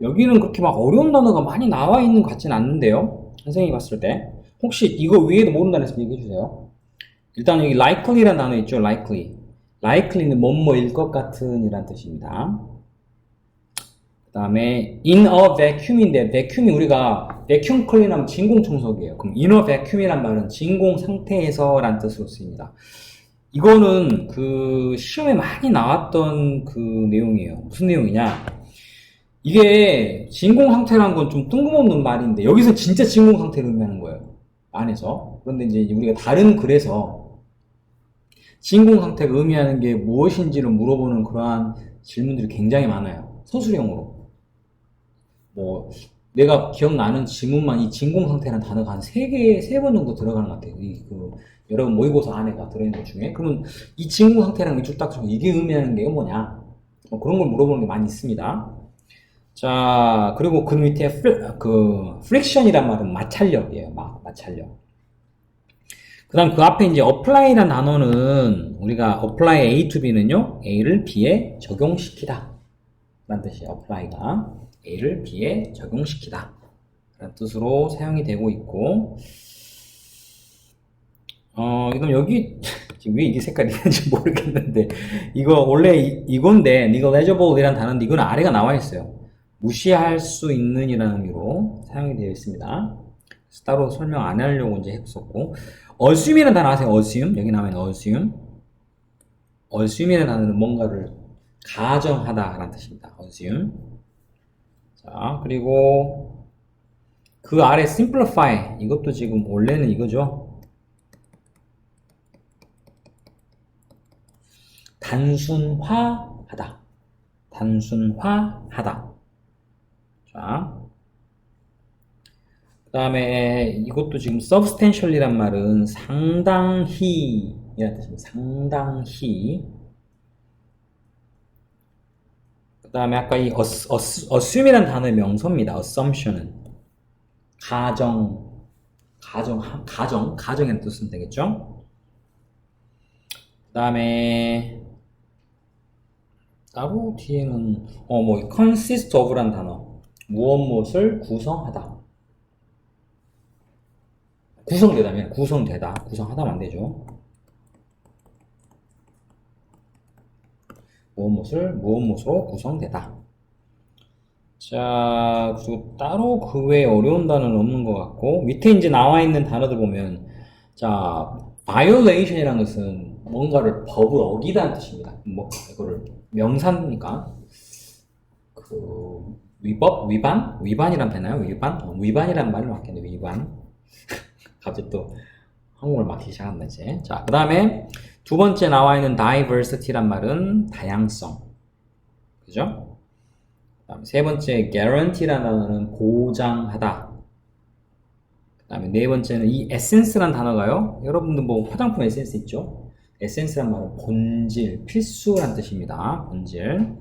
여기는 그렇게 막 어려운 단어가 많이 나와 있는 것 같지는 않는데요. 선생님이 봤을 때. 혹시 이거 위에도 모른다는 했으면 얘기해 주세요. 일단 여기 likely라는 단어 있죠. likely. likely는 뭐뭐일 것 같은 이란 뜻입니다. 그 다음에 in a vacuum인데 vacuum이 우리가 vacuum clean하면 진공 청소기예요. 그럼 in a vacuum이란 말은 진공 상태에서 란 뜻으로 쓰입니다. 이거는 그 시험에 많이 나왔던 그 내용이에요. 무슨 내용이냐? 이게 진공 상태란 건 좀 뜬금없는 말인데 여기서 진짜 진공 상태를 의미하는 거예요. 안에서. 그런데 이제 우리가 다른 글에서 진공 상태가 의미하는 게 무엇인지를 물어보는 그러한 질문들이 굉장히 많아요. 서술형으로. 뭐 내가 기억나는 지문만 이 진공 상태라는 단어가 한 세 개, 세 번 정도 들어가는 것 같아요. 이 그 여러 분 모의고사 안에가 들어있는 것 중에. 그러면 이 진공 상태라는 게쭉딱 이게 의미하는 게 뭐냐? 뭐 그런 걸 물어보는 게 많이 있습니다. 자, 그리고 그 밑에 프리, 그 프릭션이란 말은 마찰력이에요. 마, 마찰력. 그 다음 그 앞에 이제 apply란 단어는 우리가 apply A to B는요, A를 B에 적용시키다. 라는 뜻이에요. apply가. A를 B에 적용시키다. 라는 뜻으로 사용이 되고 있고, 어, 그럼 여기, 지금 왜 이게 색깔이 있는지 모르겠는데, 이거 원래 이, 이건데, negligible 이란 단어인데, 이건 아래가 나와 있어요. 무시할 수 있는 이라는 의미로 사용이 되어 있습니다. 따로 설명 안 하려고 이제 했었고, assume이라는 단어 아세요? assume. 여기 나와 있는 assume. assume이라는 단어는 뭔가를 가정하다 라는 뜻입니다. assume. 자, 그리고 그 아래 simplify. 이것도 지금 원래는 이거죠. 단순화하다. 단순화하다. 자. 그 다음에 이것도 지금 substantial이란 말은 상당히 이라는 뜻입니다. 상당히. 그 다음에 아까 이 ass- ass- assume이라는 단어의 명서입니다. assumption은. 가정, 가정, 가정, 가정이라는 뜻은 되겠죠? 그 다음에 따로 뒤에는 어뭐 consist of란 단어 무엇 무엇을 구성하다. 구성되다면 구성되다. 구성하다면 안 되죠. 무엇 무엇을 무엇 무엇으로 구성되다. 자 그리고 따로 그 외에 어려운 단어는 없는 것 같고 밑에 이제 나와 있는 단어들 보면 자 violation이라는 것은 뭔가를 법을 어기다는 뜻입니다. 뭐 이거를 명사니까. 그 위법? 위반? 위반이란 되나요? 위반? 어, 위반이란 말을 맞겠네 위반. 갑자기 또 한국말 막히기 시작한다 이제. 자 그 다음에 두 번째 나와 있는 diversity란 말은 다양성. 그죠? 그다음에 세 번째 guarantee라는 단어는 보장하다. 그 다음에 네 번째는 이 essence란 단어가요? 여러분들 뭐 화장품 에센스 있죠? 에센스란 말은 본질, 필수란 뜻입니다. 본질.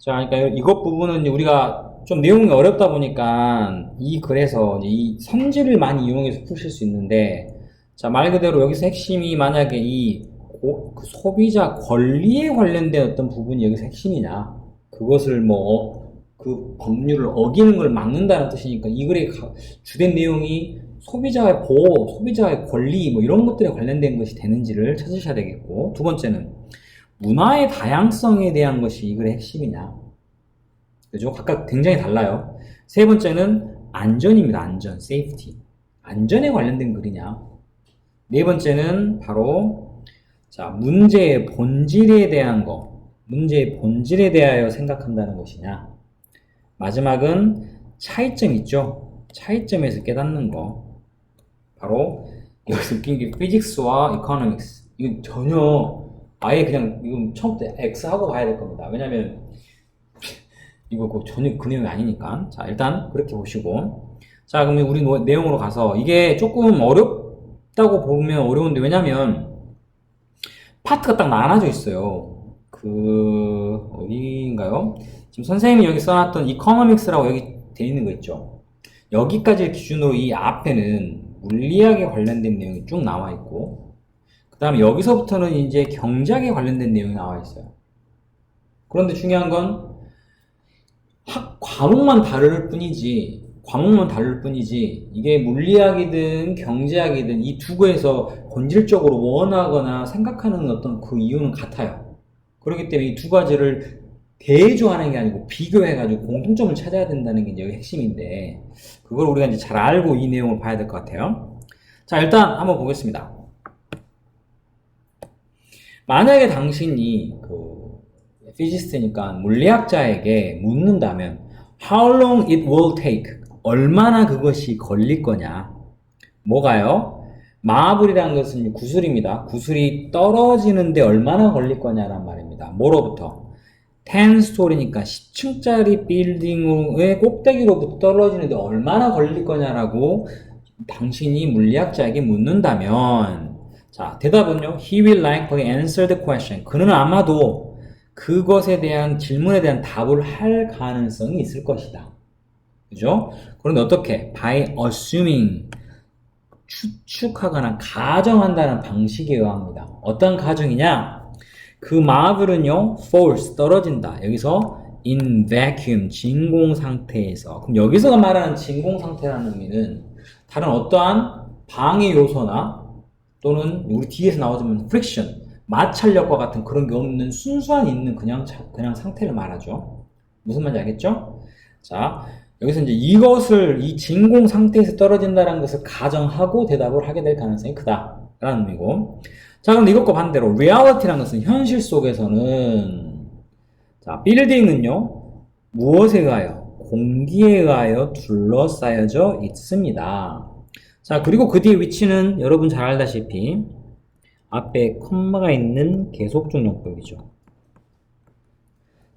자, 그러니까 이것 부분은 우리가 좀 내용이 어렵다 보니까 이 글에서 이 선지를 많이 이용해서 푸실 수 있는데, 자, 말 그대로 여기서 핵심이 만약에 이 고- 그 소비자 권리에 관련된 어떤 부분이 여기서 핵심이냐, 그것을 뭐, 그 법률을 어기는 걸 막는다는 뜻이니까 이 글의 가- 주된 내용이 소비자의 보호, 소비자의 권리 뭐 이런 것들에 관련된 것이 되는지를 찾으셔야 되겠고 두 번째는 문화의 다양성에 대한 것이 이 글의 핵심이냐? 그죠? 각각 굉장히 달라요. 세 번째는 안전입니다 안전, safety. 안전에 관련된 글이냐? 네 번째는 바로 자 문제의 본질에 대한 거. 문제의 본질에 대하여 생각한다는 것이냐? 마지막은 차이점 있죠? 차이점에서 깨닫는 거. 바로 여기서 웃긴 게 피직스와 이코노믹스 이건 전혀 아예 그냥 이건 처음부터 X 하고 봐야 될 겁니다. 왜냐면 이거 그 전혀 그 내용이 아니니까 자 일단 그렇게 보시고 자 그러면 우리 노- 내용으로 가서 이게 조금 어렵다고 보면 어려운데 왜냐면 파트가 딱 나눠져 있어요. 그 어디인가요? 지금 선생님이 여기 써놨던 이코노믹스라고 여기 돼 있는 거 있죠. 여기까지 기준으로 이 앞에는 물리학에 관련된 내용이 쭉 나와 있고, 그 다음에 여기서부터는 이제 경제학에 관련된 내용이 나와 있어요. 그런데 중요한 건 과목만 다를 뿐이지, 과목만 다를 뿐이지, 이게 물리학이든 경제학이든 이 두 개에서 본질적으로 원하거나 생각하는 어떤 그 이유는 같아요. 그렇기 때문에 이 두 가지를 대조하는 게 아니고 비교해가지고 공통점을 찾아야 된다는 게 이제 핵심인데, 그걸 우리가 이제 잘 알고 이 내용을 봐야 될 것 같아요. 자, 일단 한번 보겠습니다. 만약에 당신이 그 피지스트니까 물리학자에게 묻는다면 how long it will take 얼마나 그것이 걸릴 거냐 뭐가요? 마블이라는 것은 구슬입니다. 구슬이 떨어지는데 얼마나 걸릴 거냐란 말입니다. 뭐로부터? 10스토리니까 10층짜리 빌딩의 꼭대기로부터 떨어지는데 얼마나 걸릴 거냐라고 당신이 물리학자에게 묻는다면 자, 대답은요. He will likely answer the question. 그는 아마도 그것에 대한 질문에 대한 답을 할 가능성이 있을 것이다. 그죠? 그런데 어떻게? By assuming. 추측하거나 가정한다는 방식에 의합니다. 어떤 가정이냐? 그 마블은요, falls, 떨어진다. 여기서 in vacuum, 진공 상태에서. 그럼 여기서 말하는 진공 상태라는 의미는 다른 어떠한 방해 요소나 또는 우리 뒤에서 나오자면 friction, 마찰력과 같은 그런 게 없는 순수한 있는 그냥 자- 그냥 상태를 말하죠. 무슨 말인지 알겠죠? 자, 여기서 이제 이것을 이 진공 상태에서 떨어진다는 것을 가정하고 대답을 하게 될 가능성이 크다라는 의미고. 자, 그럼 이것과 반대로 reality라는 것은 현실 속에서는 자, 빌딩은요. 무엇에 의하여? 공기에 의하여 둘러싸여져 있습니다. 자, 그리고 그 뒤에 위치는 여러분 잘 알다시피 앞에 컴마가 있는 계속중 용법이죠.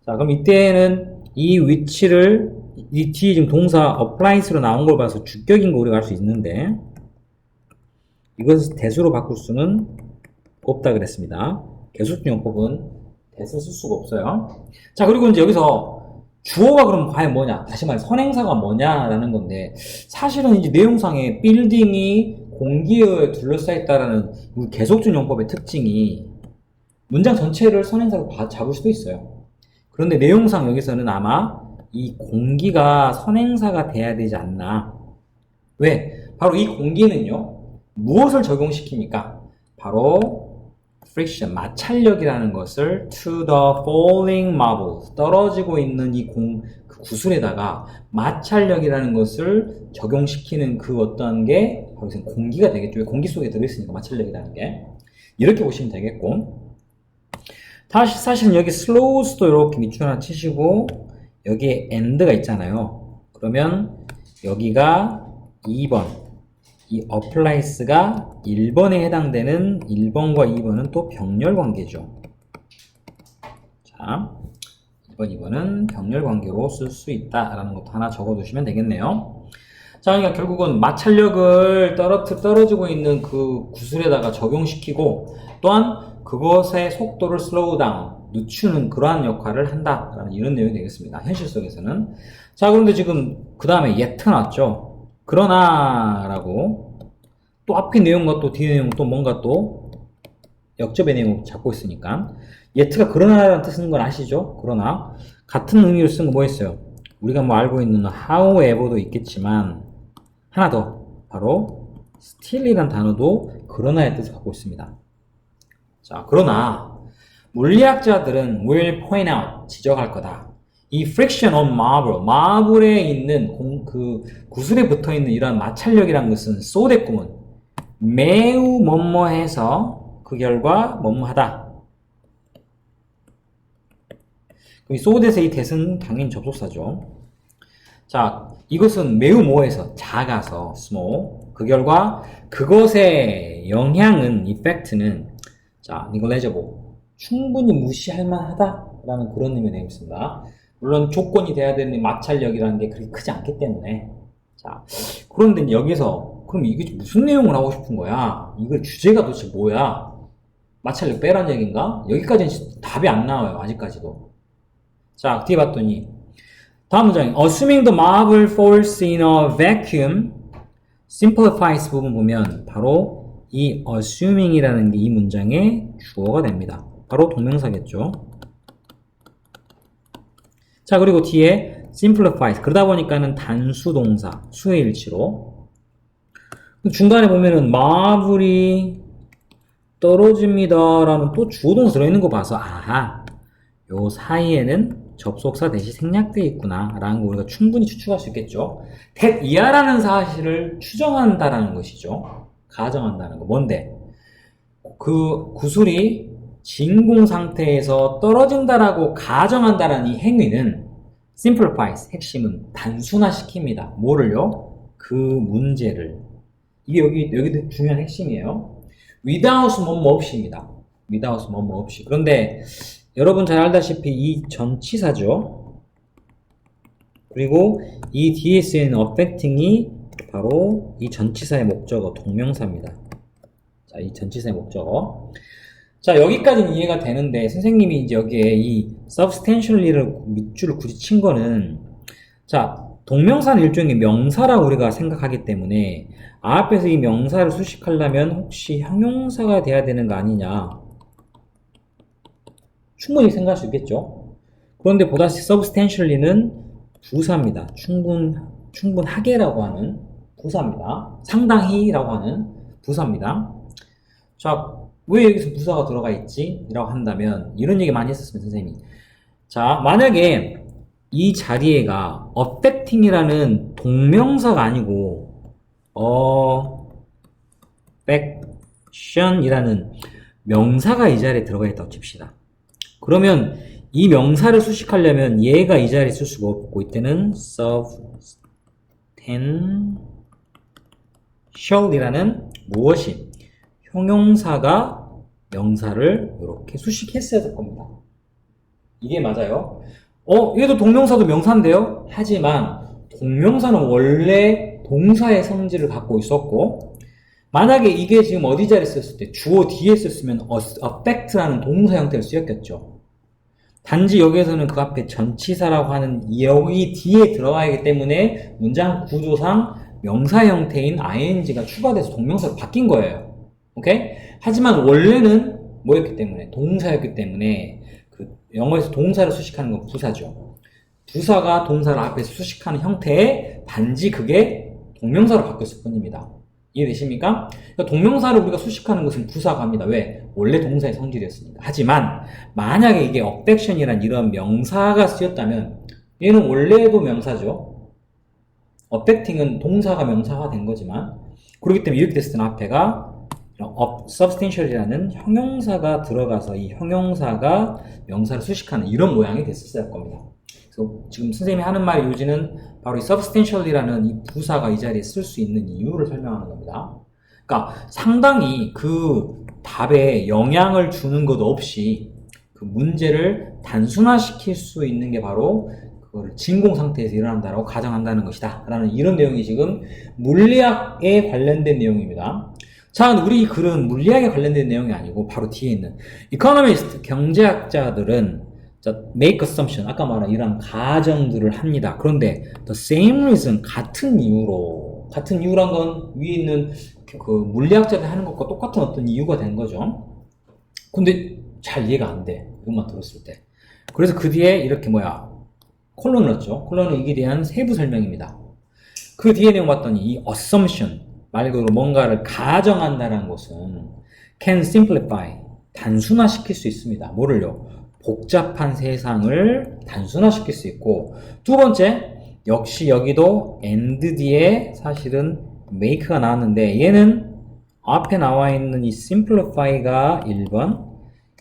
자, 그럼 이때는 이 위치를 이 뒤에 지금 동사 applies로 나온 걸 봐서 주격인 거 우리가 알 수 있는데 이것을 대수로 바꿀 수는 없다 그랬습니다. 계속중 용법은 대수 쓸 수가 없어요. 자, 그리고 이제 여기서 주어가 그럼 과연 뭐냐? 다시 말해 선행사가 뭐냐라는 건데 사실은 이제 내용상에 빌딩이 공기에 둘러싸여 있다라는 이 계속중 용법의 특징이 문장 전체를 선행사로 봐- 잡을 수도 있어요. 그런데 내용상 여기서는 아마 이 공기가 선행사가 돼야 되지 않나. 왜? 바로 이 공기는요, 무엇을 적용시킵니까? 바로 friction, 마찰력이라는 것을 to the falling marble, 떨어지고 있는 이 공, 그 구슬에다가 마찰력이라는 것을 적용시키는 그 어떤 게 이제 공기가 되겠죠. 왜 공기 속에 들어있으니까 마찰력이라는 게. 이렇게 보시면 되겠고. 다시 사실은 여기 슬로우스도 이렇게 밑줄 하나 치시고 여기에 end가 있잖아요. 그러면 여기가 2번 이 applies가 1번에 해당되는 1번과 2번은 또 병렬 관계죠. 자, 1번, 2번은 병렬 관계로 쓸 수 있다라는 것도 하나 적어 두시면 되겠네요. 자, 그러니까 결국은 마찰력을 떨어뜨, 떨어지고 있는 그 구슬에다가 적용시키고 또한 그것의 속도를 슬로우 다운, 늦추는 그러한 역할을 한다라는 이런 내용이 되겠습니다. 현실 속에서는. 자, 그런데 지금 그 다음에 yet 나왔죠. 그러나라고 또 앞에 내용과 또 뒤에 내용 또 뭔가 또 역접의 내용을 잡고 있으니까 yet가 그러나라는 뜻인 건 아시죠? 그러나 같은 의미로 쓴 거 뭐 있어요? 우리가 뭐 알고 있는 however도 있겠지만 하나 더 바로 still이란 단어도 그러나의 뜻을 갖고 있습니다. 자, 그러나 물리학자들은 will point out 지적할 거다. 이 friction on marble, 마블에 있는 공, 그 구슬에 붙어 있는 이러한 마찰력이란 것은 쏘대꿈은 매우 뭐뭐해서 그 결과 뭐뭐하다. 그럼 이 소댓의 이 대은 당연히 접속사죠. 자, 이것은 매우 뭐해서 작아서 small. 그 결과 그것의 영향은 effect는 자, negligible. 충분히 무시할 만하다라는 그런 의미가 되겠습니다. 물론 조건이 돼야 되는 마찰력이라는 게 그렇게 크지 않기 때문에 자 그런데 여기서 그럼 이게 무슨 내용을 하고 싶은 거야? 이거 주제가 도대체 뭐야? 마찰력 빼란 얘기인가? 여기까지는 답이 안 나와요 아직까지도 자 뒤에 봤더니 다음 문장에 Assuming the marble falls in a vacuum simplifies 부분 보면 바로 이 assuming이라는 게 이 문장의 주어가 됩니다 바로 동명사겠죠 자, 그리고 뒤에 simplifies. 그러다 보니까는 단수 동사, 수의 일치로. 중간에 보면은 마블이 떨어집니다라는 또 주어 동사 들어있는 거 봐서 아하 요 사이에는 접속사 대시 생략되어 있구나 라는 거 우리가 충분히 추측할 수 있겠죠. that 이하라는 사실을 추정한다라는 것이죠. 가정한다는 거. 뭔데? 그 구슬이 진공 상태에서 떨어진다라고 가정한다라는 이 행위는 simplifies 핵심은 단순화시킵니다. 뭐를요? 그 문제를 이게 여기 여기도 중요한 핵심이에요 without 뭐뭐 없이입니다. without 뭐뭐 없이. 그런데 여러분 잘 알다시피 이 전치사죠. 그리고 이 쓰이는 affecting이 바로 이 전치사의 목적어 동명사입니다. 자, 이 전치사의 목적어. 자, 여기까지는 이해가 되는데 선생님이 이제 여기에 이 substantially를 밑줄을 굳이 친 거는 자, 동명사는 일종의 명사라고 우리가 생각하기 때문에 앞에서 이 명사를 수식하려면 혹시 형용사가 돼야 되는 거 아니냐? 충분히 생각할 수 있겠죠? 그런데 보다시피 substantially는 부사입니다. 충분, 충분하게라고 하는 부사입니다. 상당히 라고 하는 부사입니다. 자, 왜 여기서 부사가 들어가 있지? 라고 한다면 이런 얘기 많이 했었습니다 선생님이. 자 만약에 이 자리에가 affecting이라는 동명사가 아니고 어 affection이라는 명사가 이 자리에 들어가 있다고 칩시다. 그러면 이 명사를 수식하려면 얘가 이 자리에 쓸 수가 없고 이때는 substantial이라는 무엇이 형용사가 명사를 이렇게 수식했어야 될 겁니다. 이게 맞아요. 어, 얘도 동명사도 명사인데요? 하지만 동명사는 원래 동사의 성질을 갖고 있었고 만약에 이게 지금 어디 자리에 썼을 때 주어 뒤에 썼으면 affect라는 동사 형태로 쓰였겠죠. 단지 여기에서는 그 앞에 전치사라고 하는 여기 뒤에 들어가야 하기 때문에 문장 구조상 명사 형태인 ing가 추가돼서 동명사로 바뀐 거예요. 오케이? 하지만 원래는 뭐였기 때문에 동사였기 때문에 영어에서 동사를 수식하는 건 부사죠. 부사가 동사를 앞에서 수식하는 형태에 단지 그게 동명사로 바뀌었을 뿐입니다. 이해되십니까? 그러니까 동명사를 우리가 수식하는 것은 부사가 합니다. 왜? 원래 동사의 성질이었으니까. 하지만 만약에 이게 affection이란 이런 명사가 쓰였다면 얘는 원래도 명사죠. affecting은 동사가 명사가 된 거지만 그렇기 때문에 이렇게 됐을 때는 앞에가 substantial이라는 형용사가 들어가서 이 형용사가 명사를 수식하는 이런 모양이 됐었을 겁니다. 그래서 지금 선생님이 하는 말의 요지는 바로 이 substantial이라는 이 부사가 이 자리에 쓸 수 있는 이유를 설명하는 겁니다. 그러니까 상당히 그 답에 영향을 주는 것 없이 그 문제를 단순화시킬 수 있는 게 바로 그거를 진공 상태에서 일어난다라고 가정한다는 것이다. 라는 이런 내용이 지금 물리학에 관련된 내용입니다. 자, 우리 이 글은 물리학에 관련된 내용이 아니고 바로 뒤에 있는 이코노미스트 경제학자들은 make assumption 아까 말한 이런 가정들을 합니다. 그런데 the same reason 같은 이유로 같은 이유란 건 위에 있는 그 물리학자들 하는 것과 똑같은 어떤 이유가 된 거죠. 근데 잘 이해가 안 돼. 이것만 들었을 때. 그래서 그 뒤에 이렇게 뭐야 콜론을 넣었죠. 콜론은 이게 대한 세부 설명입니다. 그 뒤에 내용 봤더니 이 assumption 말 그대로 뭔가를 가정한다는 것은 can simplify, 단순화시킬 수 있습니다. 뭐를요? 복잡한 세상을 단순화시킬 수 있고 두 번째, 역시 여기도 and 뒤에 사실은 make가 나왔는데 얘는 앞에 나와 있는 이 simplify가 1번,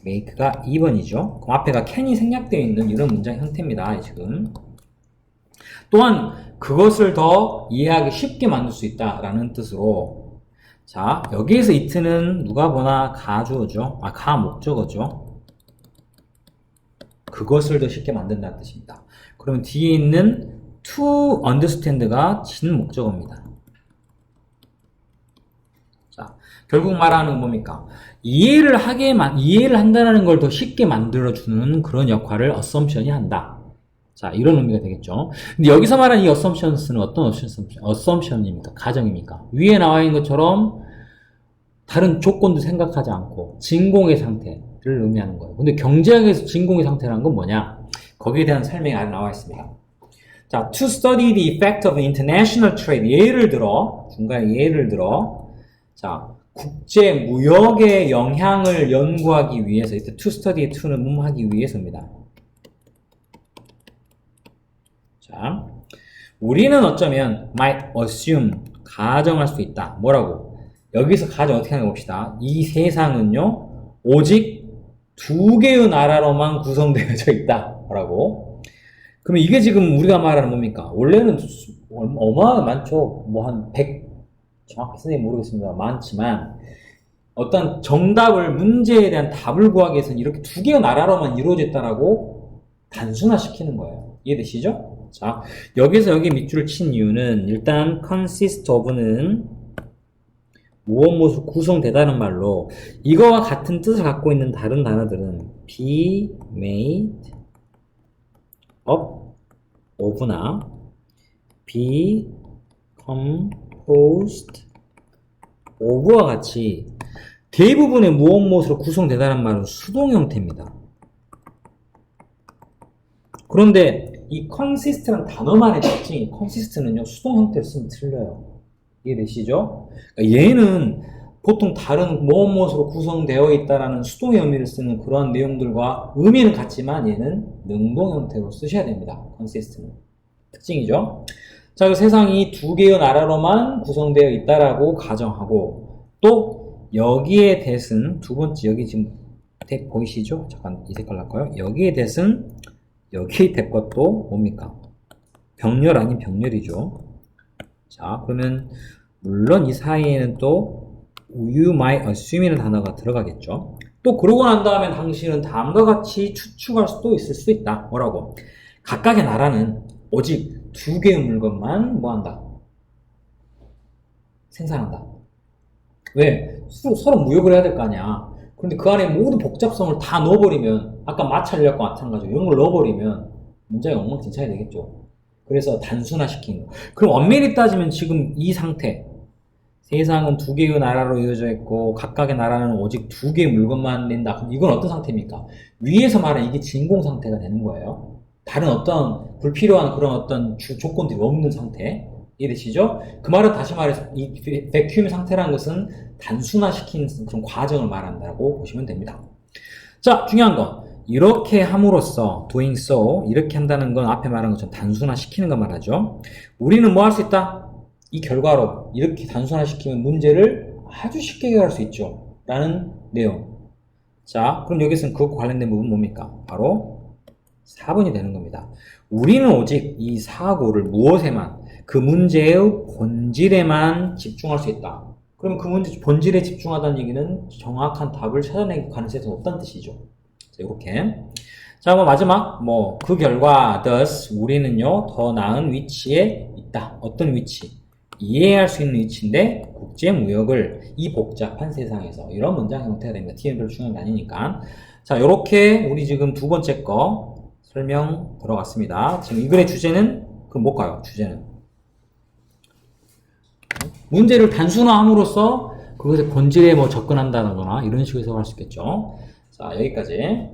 make가 2번이죠. 그럼 앞에가 can이 생략되어 있는 이런 문장 형태입니다. 지금. 또한 그것을 더 이해하기 쉽게 만들 수 있다라는 뜻으로. 자 여기에서 이트는 누가 보나 가주어죠. 아 가 목적어죠. 그것을 더 쉽게 만든다는 뜻입니다. 그러면 뒤에 있는 to understand가 진 목적어입니다. 자 결국 말하는 건 뭡니까? 이해를 하게 이해를 한다는 걸 더 쉽게 만들어주는 그런 역할을 assumption이 한다 자, 이런 의미가 되겠죠. 근데 여기서 말하는 이 assumptions는 어떤 assumption입니까? 가정입니까? 위에 나와 있는 것처럼 다른 조건도 생각하지 않고 진공의 상태를 의미하는 거예요. 근데 경제학에서 진공의 상태라는 건 뭐냐? 거기에 대한 설명이 아래 나와 있습니다. 자, to study the effect of international trade. 예를 들어, 중간에 예를 들어, 자, 국제 무역의 영향을 연구하기 위해서, 이때 to study to는 뭐하기 위해서입니다. 자, 우리는 어쩌면 might assume, 가정할 수 있다. 뭐라고? 여기서 가정 어떻게 하는 가 봅시다. 이 세상은요, 오직 두 개의 나라로만 구성되어져 있다. 라고. 그러면 이게 지금 우리가 말하는 뭡니까? 원래는 수- 어마어마하게 많죠. 뭐 한 100, 정확히 선생님 모르겠습니다. 많지만, 어떤 정답을, 문제에 대한 답을 구하기 위해서는 이렇게 두 개의 나라로만 이루어져 있다라고 단순화시키는 거예요. 이해되시죠? 자, 여기서 여기 밑줄을 친 이유는 일단 consist of는 무엇 무엇으로 구성되다는 말로 이거와 같은 뜻을 갖고 있는 다른 단어들은 be made up of나 be composed of와 같이 대부분의 무엇 무엇으로 구성되다는 말은 수동 형태입니다. 그런데 이 consist라는 단어만의 특징이 consist는요 수동 형태를 쓰면 틀려요. 이해되시죠? 그러니까 얘는 보통 다른 무엇 무엇으로 구성되어 있다라는 수동의 의미를 쓰는 그러한 내용들과 의미는 같지만 얘는 능동 형태로 쓰셔야 됩니다. consist는 특징이죠. 자, 그 세상이 두 개의 나라로만 구성되어 있다라고 가정하고 또 여기에 대신 두 번째 여기 지금 탭 보이시죠? 잠깐 이 색깔 할까요? 여기에 대신 여기 될 것도 뭡니까? 병렬 아닌 병렬이죠. 자, 그러면 물론 이 사이에는 또 you might assume이라는 단어가 들어가겠죠. 또 그러고 난 다음에 당신은 다음과 같이 추측할 수도 있을 수 있다. 뭐라고? 각각의 나라는 오직 두 개의 물건만 뭐한다? 생산한다. 왜? 서로, 서로 무역을 해야 될 거 아니야. 그런데 그 안에 모든 복잡성을 다 넣어버리면 아까 마찰력과 마찬가지로 이런 걸 넣어버리면 문제가 엉망진창이 되겠죠. 그래서 단순화시킨 거. 그럼 엄밀히 따지면 지금 이 상태 세상은 두 개의 나라로 이어져 있고 각각의 나라는 오직 두 개의 물건만 낸다. 그럼 이건 어떤 상태입니까? 위에서 말한 이게 진공 상태가 되는 거예요. 다른 어떤 불필요한 그런 어떤 주- 조건들이 없는 상태. 이해되시죠? 그 말은 다시 말해서 이 베큐um 상태라는 것은 단순화시키는 그런 과정을 말한다고 보시면 됩니다. 자, 중요한 건 이렇게 함으로써 doing so 이렇게 한다는 건 앞에 말한 것처럼 단순화시키는 거 말하죠. 우리는 뭐 할 수 있다? 이 결과로 이렇게 단순화시키면 문제를 아주 쉽게 해결할 수 있죠. 라는 내용. 자, 그럼 여기서는 그것과 관련된 부분 뭡니까? 바로 4번이 되는 겁니다. 우리는 오직 이 사고를 무엇에만 그 문제의 본질에만 집중할 수 있다. 그럼 그 문제 본질에 집중하다는 얘기는 정확한 답을 찾아내기 가능성이 더 높다는 뜻이죠. 자, 이렇게. 자, 뭐 마지막 뭐 그 결과 thus 우리는요 더 나은 위치에 있다. 어떤 위치? 이해할 수 있는 위치인데 국제 무역을 이 복잡한 세상에서 이런 문장 형태가 됩니다. TM 별로 중요한 게 아니니까. 자, 이렇게 우리 지금 두 번째 거 설명 들어갔습니다. 지금 이 글의 주제는 그 뭘까요? 주제는 문제를 단순화함으로써 그것의 본질에 뭐 접근한다거나 이런 식으로 해석할 수 있겠죠. 자, 여기까지.